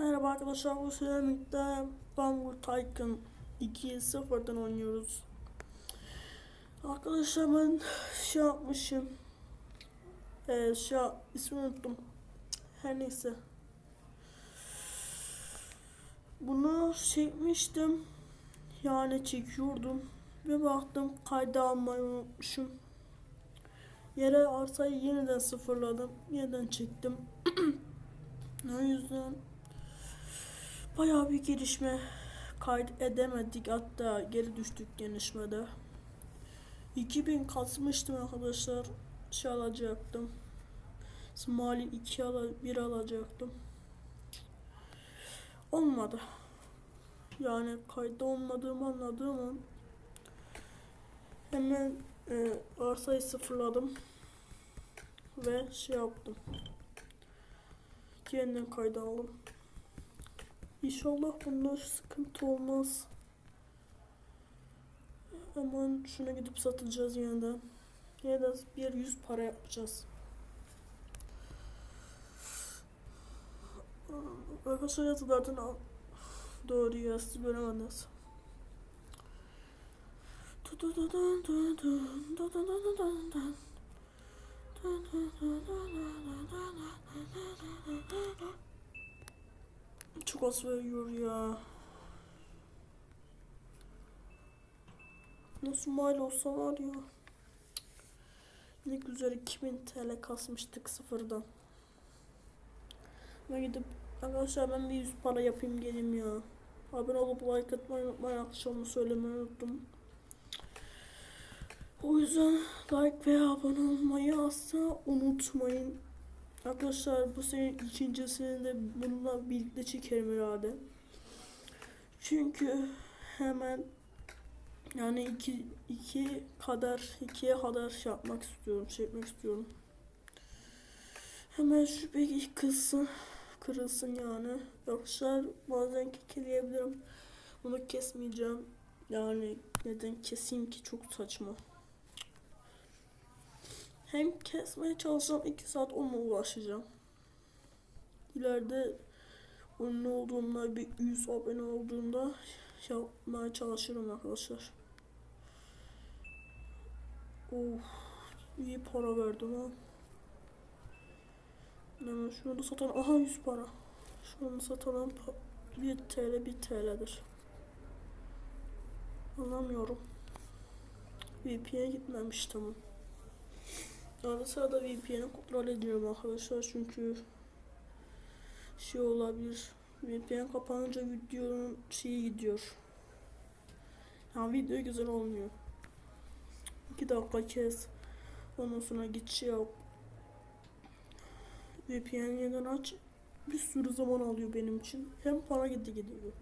Merhaba arkadaşlar bu Seramik'te Bangor Tycoon 2'yi sıfırdan oynuyoruz. Arkadaşlar ben şey yapmışım. Ee, şey ismini unuttum. Her neyse. Bunu çekmiştim. Yani çekiyordum. Ve baktım kayda almayı unutmuşum. Yere arsayı yeniden sıfırladım. Yeniden çektim. o yüzden bayağı bir gelişme kayıt edemedik. Hatta geri düştük gelişmede. 2000 kasmıştım arkadaşlar. Şey alacaktım. Smiley 2 ala, 1 alacaktım. Olmadı. Yani kayda olmadığımı anladığım an hemen e, arsayı sıfırladım ve şey yaptım. Yeniden kayda aldım. İnşallah bunda sıkıntı olmaz. Hemen şuna gidip satacağız yeniden. Yeniden bir yüz para yapacağız. Arkadaşlar yazılardan al. Doğru ya siz göremediniz. Çok az veriyor ya. Nasıl mal olsa var ya. Ne güzel 2000 TL kasmıştık sıfırdan. Ben gidip arkadaşlar ben bir 100 para yapayım geleyim ya. Abone olup like atmayı unutmayın. Onu söylemeyi unuttum. O yüzden like ve abone olmayı asla unutmayın. Arkadaşlar bu sene ikincisini de bununla birlikte çekerim herhalde. Çünkü hemen yani iki, iki kadar ikiye kadar şey yapmak istiyorum, çekmek istiyorum. Hemen şu bir kızsın, kırılsın yani. Yoksa bazen kekeleyebilirim. Bunu kesmeyeceğim. Yani neden keseyim ki çok saçma. Hem kesmeye çalışacağım 2 saat onunla uğraşacağım. İleride ünlü olduğumda bir 100 abone olduğumda yapmaya çalışırım arkadaşlar. Of iyi para verdim ha. Hemen şunu da satan aha 100 para. Şunu satalım 1 TL 1 TL'dir. Anlamıyorum. VPN'e gitmemiş tamam. Arada sırada VPN'i kontrol ediyorum arkadaşlar çünkü şey olabilir. VPN kapanınca videonun şeyi gidiyor. Yani video güzel olmuyor. 2 dakika kes. Ondan sonra git şey yap. VPN yeniden aç. Bir sürü zaman alıyor benim için. Hem para gitti gidiyor.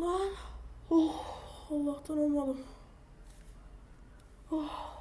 Lan. Oh. Allah'tan olmadı. Oh.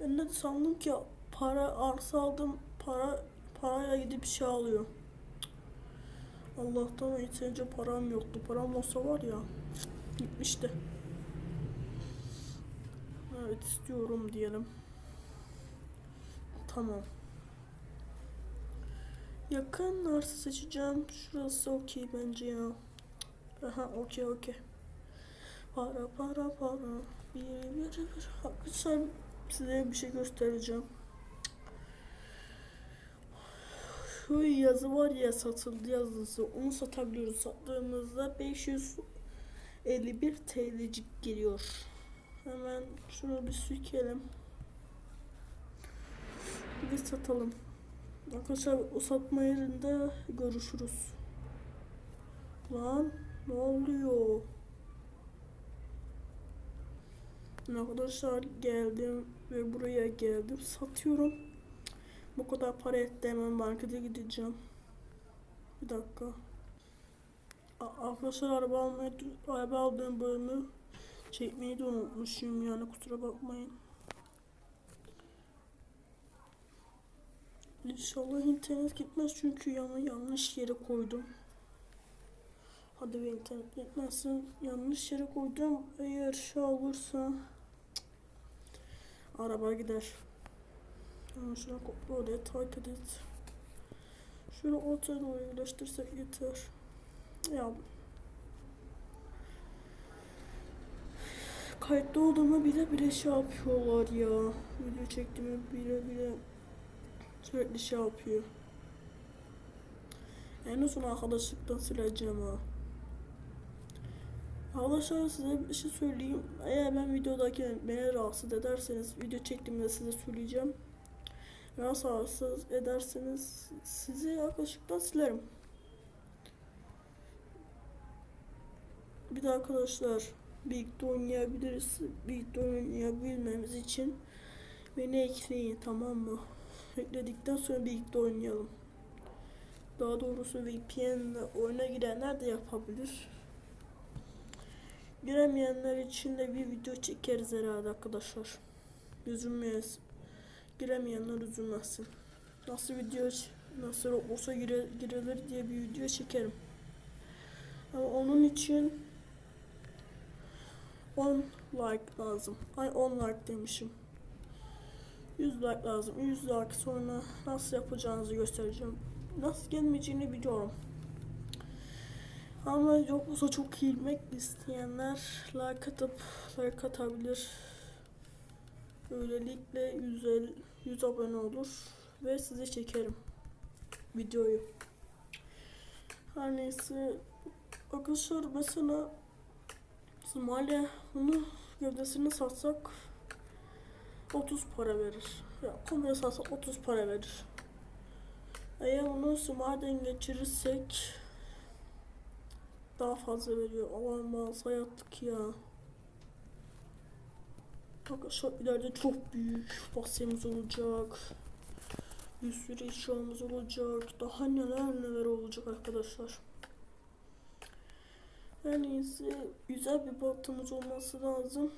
Ben de sandım ki para arsa aldım. Para parayla gidip şey alıyor. Allah'tan yeterince param yoktu. Param olsa var ya gitmişti. Evet istiyorum diyelim. Tamam. Yakın arsa seçeceğim. Şurası okey bence ya. Aha okey okey. Para para para. Bir bir bir. Arkadaşlar size bir şey göstereceğim. Şu yazı var ya satıldı yazısı. Onu satabiliyoruz. Sattığımızda 551 TL'cik geliyor. Hemen şunu bir sürkelim. Bir satalım. Arkadaşlar o satma yerinde görüşürüz. Lan ne oluyor? Arkadaşlar geldim ve buraya geldim. Satıyorum. Bu kadar para etti hemen markete gideceğim. Bir dakika. Arkadaşlar araba almayı, araba aldığım bölümü çekmeyi de unutmuşum yani kusura bakmayın. İnşallah internet gitmez çünkü yana yanlış yere koydum. Hadi bir internet gitmezsin. Yanlış yere koydum. Eğer şey olursa araba gider. Hemen şuna kopla oraya takip et. Şöyle ortaya doğru yeter. Ya kayıtlı olduğumu bile bile şey yapıyorlar ya. Video çektiğimi bile bile sürekli şey yapıyor. En son arkadaşlıktan sileceğim ha. Arkadaşlar size bir şey söyleyeyim. Eğer ben videodaki beni rahatsız ederseniz video çektiğimde size söyleyeceğim. Rahatsız ederseniz sizi arkadaşlıktan silerim. Bir de arkadaşlar birlikte oynayabiliriz. Birlikte oynayabilmemiz için beni ekleyin tamam mı? Ekledikten sonra birlikte oynayalım. Daha doğrusu VPN oyuna girenler de yapabilir. Giremeyenler için de bir video çekeriz herhalde arkadaşlar. Üzülmeyiz. Giremeyenler üzülmesin. Nasıl video nasıl olsa gire, girilir diye bir video çekerim. Ama onun için 10 like lazım. Ay 10 like demişim. 100 like lazım. 100 like sonra nasıl yapacağınızı göstereceğim. Nasıl gelmeyeceğini biliyorum. Ama yoksa çok ilmek isteyenler like atıp like atabilir. Böylelikle 150, 100 abone olur ve size çekerim videoyu. Her neyse arkadaşlar mesela Somalia bunu gövdesini satsak 30 para verir. Ya komple satsak 30 para verir. Eğer bunu Somali'den geçirirsek daha fazla veriyor. Olamaz hayattık ya. Arkadaşlar ileride çok büyük bahçemiz olacak. Bir sürü eşyamız olacak. Daha neler neler olacak arkadaşlar. En iyisi güzel bir baltamız olması lazım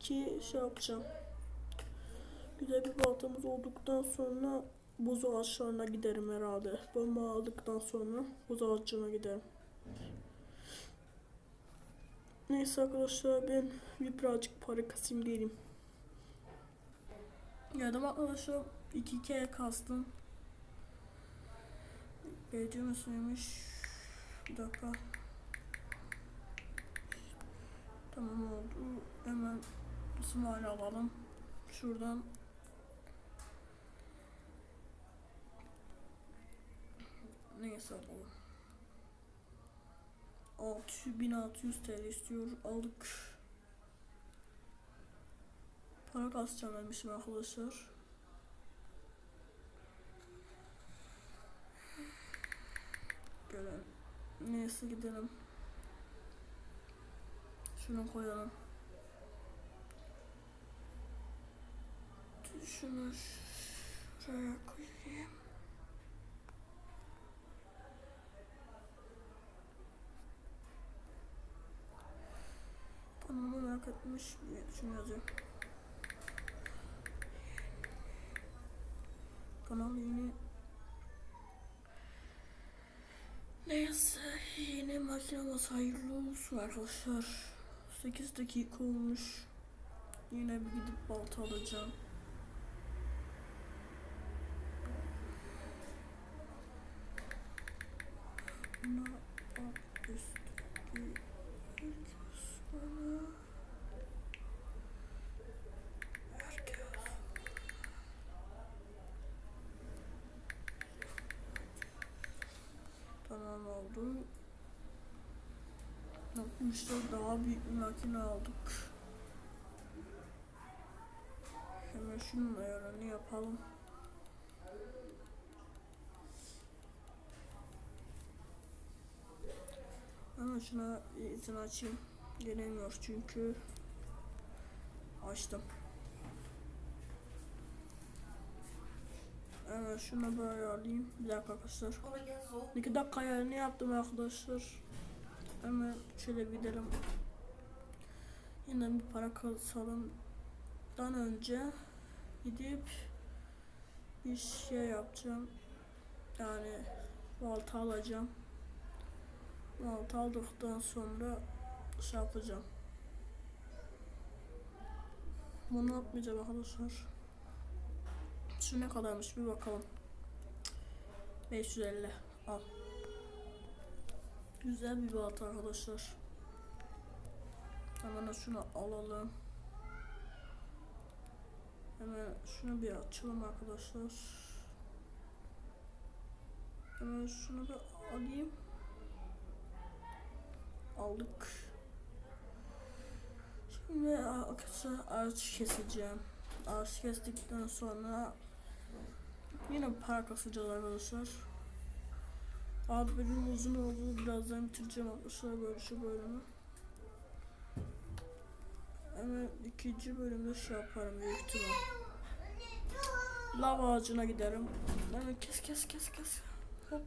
ki şey yapacağım. Güzel bir baltamız olduktan sonra buz ağaçlarına giderim herhalde. Bomba aldıktan sonra buz ağaçlarına giderim. Neyse arkadaşlar ben bir birazcık para kasayım diyelim. Geldim arkadaşlar iki kere kastım. Belediye müsüymüş. Bir dakika. Tamam oldu. Hemen İsmail alalım. Şuradan Neyse alalım. 600 1600 TL istiyor. Aldık. Para kasacağım demişim arkadaşlar. Görelim. Neyse gidelim. Şunu koyalım. Şunu şuraya koyayım. Etmiş diye düşünüyorum. Kanal yeni Neyse yeni makinamız hayırlı olsun arkadaşlar. 8 dakika olmuş. Yine bir gidip balta alacağım. Buna Yapmışlar daha büyük bir makine aldık. Hemen şunun ayarını yapalım. Ama şuna izin açayım. Gelemiyor çünkü. Açtım. Evet şunu böyle alayım. Bir dakika arkadaşlar. İki dakika ayarını yaptım arkadaşlar. Hemen şöyle gidelim. Yine bir para kasalımdan önce gidip bir şey yapacağım. Yani balta alacağım. Balta aldıktan sonra şey yapacağım. Bunu atmayacağım arkadaşlar. Şu ne kadarmış bir bakalım. 550 al. Güzel bir baht arkadaşlar. Hemen şunu alalım. Hemen şunu bir açalım arkadaşlar. Hemen şunu da alayım. Aldık. Şimdi arkadaşlar ağaç keseceğim. Ağaç kestikten sonra yine para kasacağız arkadaşlar. Abi benim uzun oldu. Birazdan bitireceğim arkadaşlar böyle şu bölümü. Hemen ikinci bölümde şey yaparım büyük ihtimal. Lav ağacına giderim. Hemen kes kes kes kes. Hop.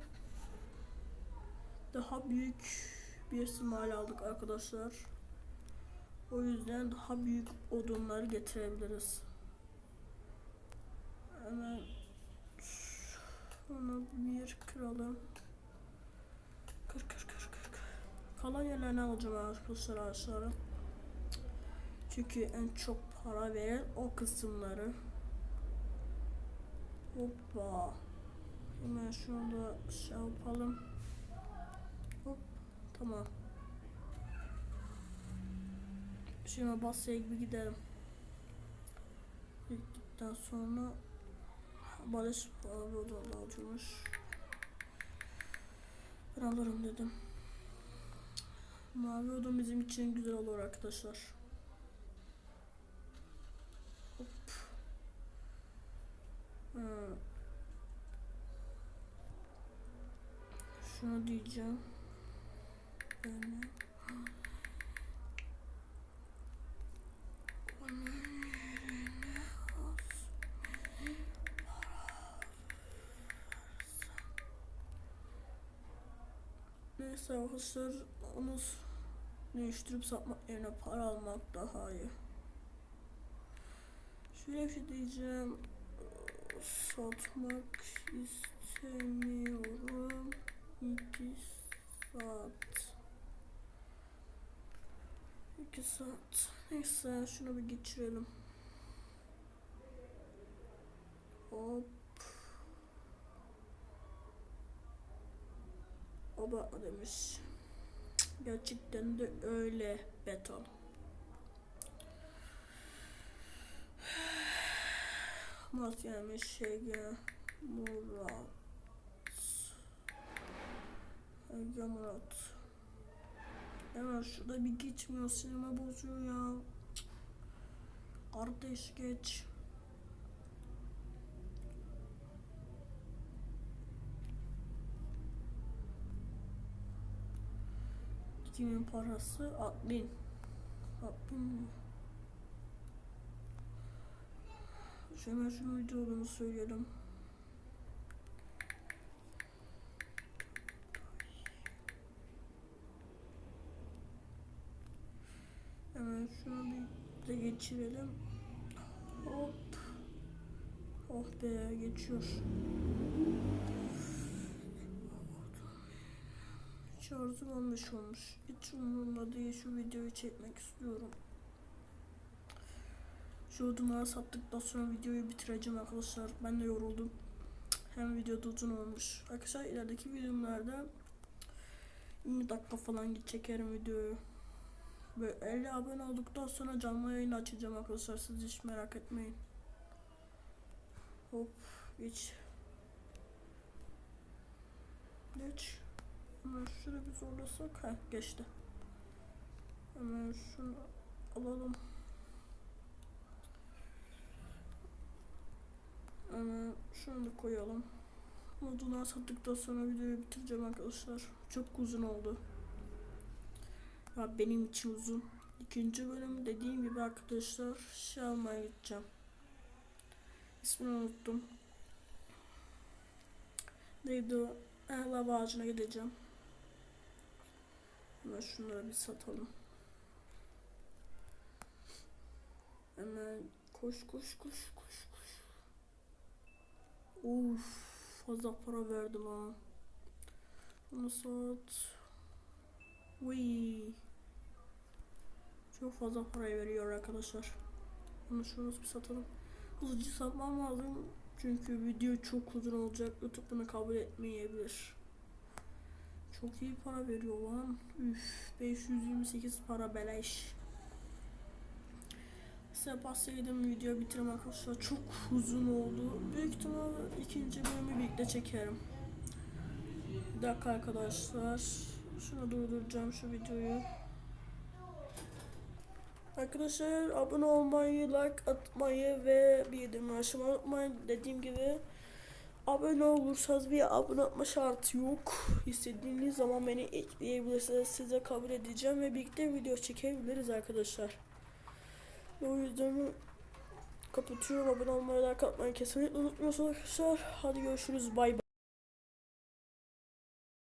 Daha büyük bir ihtimal aldık arkadaşlar. O yüzden daha büyük odunları getirebiliriz. Hemen onu bir kıralım. Kır kır kır kır kır. Kalan yerlerini alacağım arkadaşlar ağaçları. Çünkü en çok para veren o kısımları. Hoppa. Hemen şunu da şey yapalım. Hop. Tamam. Şimdi basya gibi gidelim. Gittikten sonra Barış da alacakmış. Ben alırım dedim. Mavi odun bizim için güzel olur arkadaşlar. Hop. Ha. Şunu diyeceğim. Böyle. Onun yerine az Arkadaşlar onu değiştirip satmak yerine para almak daha iyi. Şöyle bir şey diyeceğim. Satmak istemiyorum. 2 saat. 2 saat. Neyse şunu bir geçirelim. Hop. Oba demiş. Gerçekten de öyle beton. Murat gelmiş Şege Murat. Ege Murat. Hemen şurada bir geçmiyor sinema bozuyor ya. Kardeş geç. Kimin parası? 6000. 6000 mi? Hemen şunu video olduğunu söyleyelim. Hemen şunu bir de geçirelim. Hop. Oh be geçiyor. Şarjım 15 olmuş. Hiç umurumda değil şu videoyu çekmek istiyorum. Şu odunları sattıktan sonra videoyu bitireceğim arkadaşlar. Ben de yoruldum. Hem videoda uzun olmuş. Arkadaşlar ilerideki videolarda 20 dakika falan git çekerim videoyu. Böyle 50 abone olduktan sonra canlı yayın açacağım arkadaşlar. Siz hiç merak etmeyin. Hop geç. Geç. Hemen şurada bir zorlasak. ha geçti. Hemen şunu alalım. Hemen şunu da koyalım. Modunu sattıktan sonra videoyu bitireceğim arkadaşlar. Çok uzun oldu. Ya benim için uzun. İkinci bölüm dediğim gibi arkadaşlar şey almaya gideceğim. İsmini unuttum. Neydi o? Lava ağacına gideceğim. Hemen şunları bir satalım. Hemen koş koş koş koş koş. Uf fazla para verdim ha. Bunu sat. Uy. Çok fazla para veriyor arkadaşlar. Bunu şunu bir satalım. Hızlıca satmam lazım. Çünkü video çok uzun olacak. YouTube bunu kabul etmeyebilir. Çok iyi para veriyor lan. Üf, 528 para beleş. Size bahsedeyim video bitireyim arkadaşlar. Çok uzun oldu. Büyük ihtimal ikinci bölümü birlikte çekerim. Bir dakika arkadaşlar. Şunu durduracağım şu videoyu. Arkadaşlar abone olmayı, like atmayı ve bildirim açmayı unutmayın. Dediğim gibi abone olursanız bir abone olma şartı yok. İstediğiniz zaman beni ekleyebilirsiniz. Size kabul edeceğim ve birlikte video çekebiliriz arkadaşlar. O yüzden kapatıyorum. Abone olmayı, like atmayı kesinlikle unutmuyorsunuz arkadaşlar. Hadi görüşürüz. Bay bay.